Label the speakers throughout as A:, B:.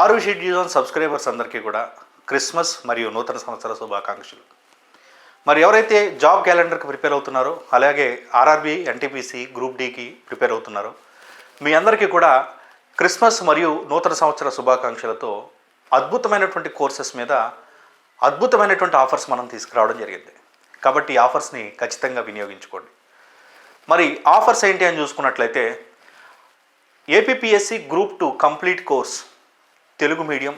A: ఆరు schedule subscribers అందరికీ కూడా క్రిస్మస్ మరియు నూతన సంవత్సర శుభాకాంక్షలు. మరి ఎవరైతే జాబ్ క్యాలెండర్కి ప్రిపేర్ అవుతున్నారో అలాగే ఆర్ఆర్బి ఎన్టీపీసీ గ్రూప్ డికి ప్రిపేర్ అవుతున్నారో మీ అందరికీ కూడా క్రిస్మస్ మరియు నూతన సంవత్సర శుభాకాంక్షలతో అద్భుతమైనటువంటి కోర్సెస్ మీద అద్భుతమైనటువంటి ఆఫర్స్ మనం తీసుకురావడం జరిగింది. కాబట్టి ఈ ఆఫర్స్ని ఖచ్చితంగా వినియోగించుకోండి. మరి ఆఫర్స్ ఏంటి అని చూసుకున్నట్లయితే APPSC group two complete course Telugu medium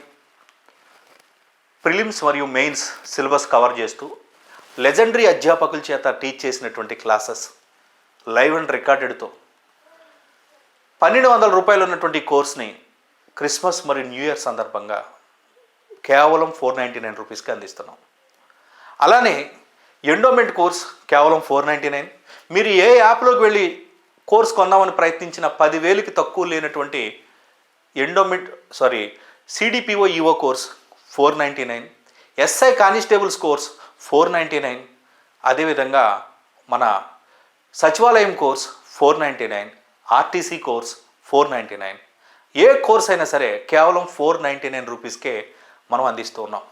A: prelims మరియు మెయిన్స్ సిలబస్ కవర్ చేస్తూ లెజెండరీ అధ్యాపకుల చేత టీచ్ చేసినటువంటి క్లాసెస్ లైవ్ అండ్ రికార్డెడ్తో పన్నెండు వందల రూపాయలు ఉన్నటువంటి కోర్స్ని క్రిస్మస్ మరియు న్యూ ఇయర్ సందర్భంగా కేవలం ఫోర్ నైంటీ నైన్ రూపీస్కి అందిస్తున్నాం. అలానే ఎండోమెంట్ కోర్స్ కేవలం ఫోర్ నైంటీ నైన్. మీరు ఏ యాప్లోకి వెళ్ళి కోర్స్ కొందామని ప్రయత్నించిన పదివేలకి తక్కువ లేనటువంటి endowment sorry CDPO EO course four ninety nine SI constables course four ninety nine అదేవిధంగా మన సచివాలయం course four ninety nine RTC course four ninety nine ఏ కోర్స్ అయినా సరే కేవలం ఫోర్ నైంటీ నైన్ రూపీస్కే మనం అందిస్తూ ఉన్నాం.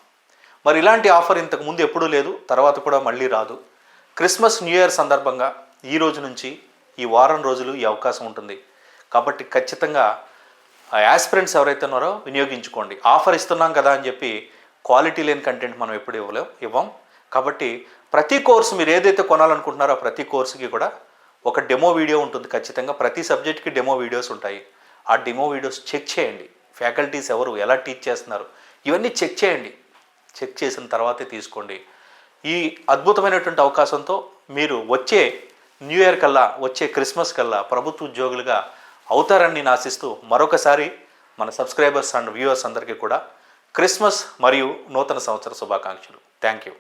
A: మరి ఇలాంటి ఆఫర్ ఇంతకు ముందు ఎప్పుడూ లేదు తర్వాత కూడా మళ్ళీ రాదు. క్రిస్మస్ న్యూ ఇయర్ సందర్భంగా ఈ రోజు నుంచి ఈ వారం రోజులు ఈ అవకాశం ఉంటుంది. కాబట్టి ఖచ్చితంగా యాస్పిరెంట్స్ ఎవరైతే ఉన్నారో వినియోగించుకోండి. ఆఫర్ ఇస్తున్నాం కదా అని చెప్పి క్వాలిటీ లేని కంటెంట్ మనం ఎప్పుడు ఇవ్వలేం ఇవ్వం. కాబట్టి ప్రతి కోర్సు మీరు ఏదైతే కొనాలనుకుంటున్నారో ప్రతి కోర్సుకి కూడా ఒక డెమో వీడియో ఉంటుంది ఖచ్చితంగా. ప్రతి సబ్జెక్ట్కి డెమో వీడియోస్ ఉంటాయి. ఆ డెమో వీడియోస్ చెక్ చేయండి. ఫ్యాకల్టీస్ ఎవరు ఎలా టీచ్ చేస్తున్నారు ఇవన్నీ చెక్ చేయండి. చెక్ చేసిన తర్వాతే తీసుకోండి. ఈ అద్భుతమైనటువంటి అవకాశంతో మీరు వచ్చే న్యూ ఇయర్ కల్లా వచ్చే క్రిస్మస్ కల్లా ప్రభుత్వ ఉద్యోగులుగా అవుతారని నేను ఆశిస్తూ మరొకసారి మన సబ్స్క్రైబర్స్ అండ్ వ్యూవర్స్ అందరికీ కూడా క్రిస్మస్ మరియు నూతన సంవత్సర శుభాకాంక్షలు. Thank you.